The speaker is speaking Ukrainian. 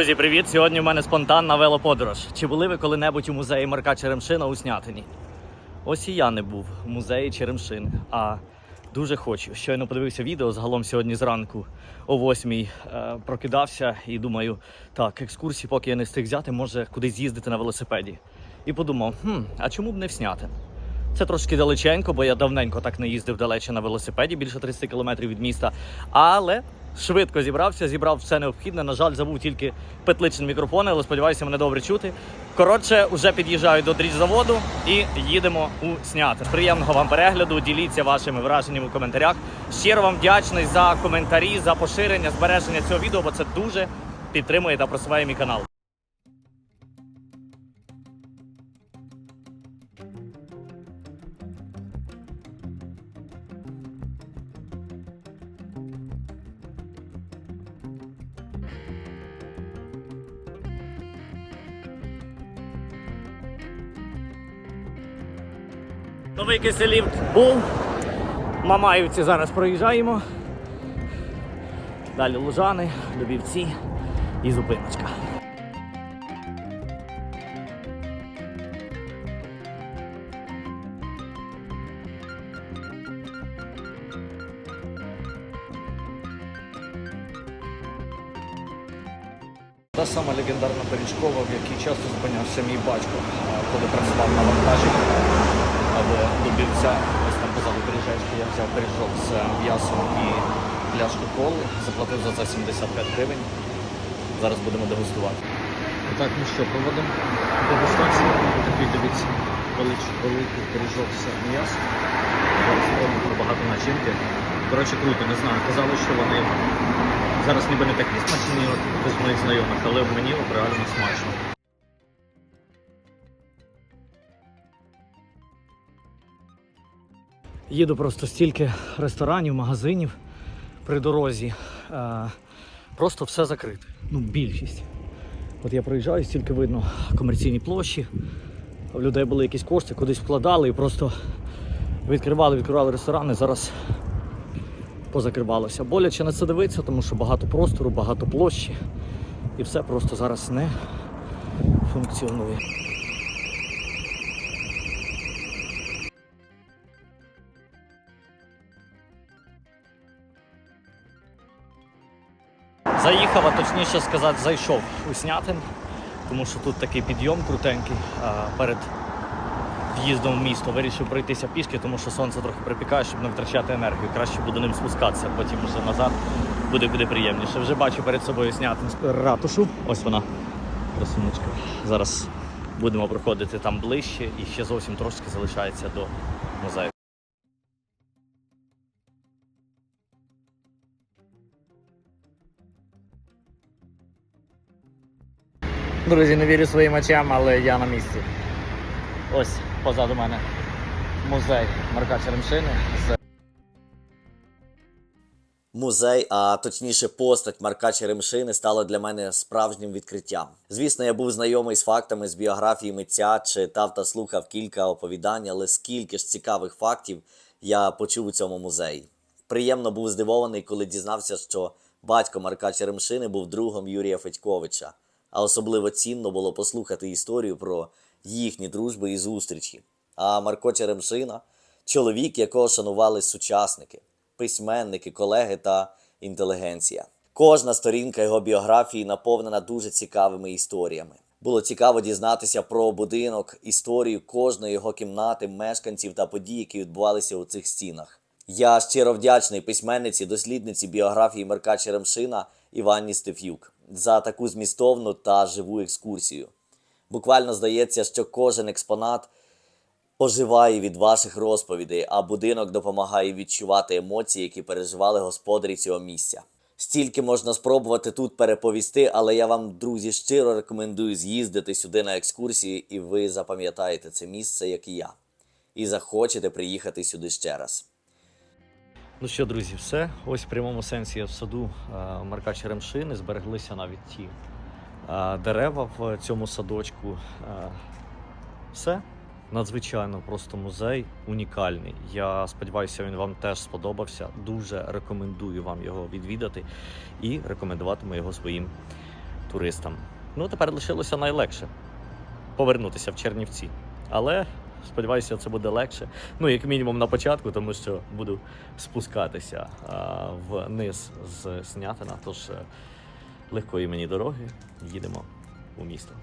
Друзі, привіт! Сьогодні в мене спонтанна велоподорож. Чи були ви коли-небудь у музеї Марка Черемшина у Снятині? Ось і я не був у музеї Черемшин, а дуже хочу. Щойно подивився відео загалом сьогодні зранку о 8 е, прокидався і думаю, так, екскурсії, поки я не встиг взяти, може кудись їздити на велосипеді. І подумав, хм, а чому б не в Снятин? Це трошки далеченько, бо я давненько так не їздив далече на велосипеді, більше 30 кілометрів від міста. Але швидко зібрався, зібрав все необхідне. На жаль, забув тільки петличний мікрофон, але сподіваюся, мене добре чути. Коротше, вже під'їжджаю до дріжзаводу і їдемо у Снятин. Приємного вам перегляду. Діліться вашими враженнями в коментарях. Щиро вам вдячний за коментарі, за поширення, збереження цього відео, бо це дуже підтримує та просуває мій канал. Новий киселівт був. Мамаївці зараз проїжджаємо. Далі Лужани, Любівці і зупиночка. Та сама легендарна Пиріжкова, в якій часто зупинявся мій батько, коли працював на вантажі або добився. Ось там позаду пиріжечки я взяв пиріжок з м'ясом і пляшку коли, заплатив за це 75 гривень. Зараз будемо дегустувати. Так, ну що, проводимо дегустацію. Такий дивіться, великий, великий пиріжок з м'ясом. Зараз спробуємо багато начинки. Коротше, круто, не знаю. Казали, що вони зараз ніби не такі смачні, от без моїх знайомих, але мені реально смачно. Їду просто стільки ресторанів, магазинів при дорозі. Е, просто все закрите. Ну, більшість. От я проїжджаю, стільки видно комерційні площі. В людей були якісь кошти, кудись вкладали і просто відкривали, відкривали ресторани. Зараз позакривалося. Боляче на це дивитися, тому що багато простору, багато площі. І все просто зараз не функціонує. Заїхав, а точніше сказати, зайшов у Снятин, тому що тут такий підйом крутенький а, перед в'їздом в місто. Вирішив пройтися пішки, тому що сонце трохи припікає, щоб не втрачати енергію. Краще буде ним спускатися, потім вже назад буде, буде приємніше. Вже бачу перед собою Снятин ратушу. Ось вона, красунечка. Зараз будемо проходити там ближче і ще зовсім трошки залишається до музею. Друзі, не вірю своїм очам, але я на місці. Ось позаду мене музей Марка Черемшини. Музей, а точніше постать Марка Черемшини стала для мене справжнім відкриттям. Звісно, я був знайомий з фактами з біографії митця, читав та слухав кілька оповідань, але скільки ж цікавих фактів я почув у цьому музеї. Приємно був здивований, коли дізнався, що батько Марка Черемшини був другом Юрія Федьковича. А особливо цінно було послухати історію про їхні дружби і зустрічі. А Марко Черемшина чоловік, якого шанували сучасники, письменники, колеги та інтелігенція. Кожна сторінка його біографії наповнена дуже цікавими історіями. Було цікаво дізнатися про будинок, історію кожної його кімнати, мешканців та подій, які відбувалися у цих стінах. Я щиро вдячний письменниці, дослідниці біографії Марка Черемшина Іванні Стефюк за таку змістовну та живу екскурсію. Буквально здається, що кожен експонат оживає від ваших розповідей, а будинок допомагає відчувати емоції, які переживали господарі цього місця. Стільки можна спробувати тут переповісти, але я вам, друзі, щиро рекомендую з'їздити сюди на екскурсії, і ви запам'ятаєте це місце, як і я, і захочете приїхати сюди ще раз. Ну що, друзі, все. Ось в прямому сенсі я в саду е, Марка Черемшини збереглися навіть ті е, дерева в цьому садочку. Е, Все. Надзвичайно просто музей унікальний. Я сподіваюся, він вам теж сподобався. Дуже рекомендую вам його відвідати і рекомендуватиму його своїм туристам. Ну, тепер лишилося найлегше повернутися в Чернівці. Але сподіваюся, це буде легше. Ну, як мінімум на початку, тому що буду спускатися а, вниз з Снятина. Тож е, легкої мені дороги їдемо у місто.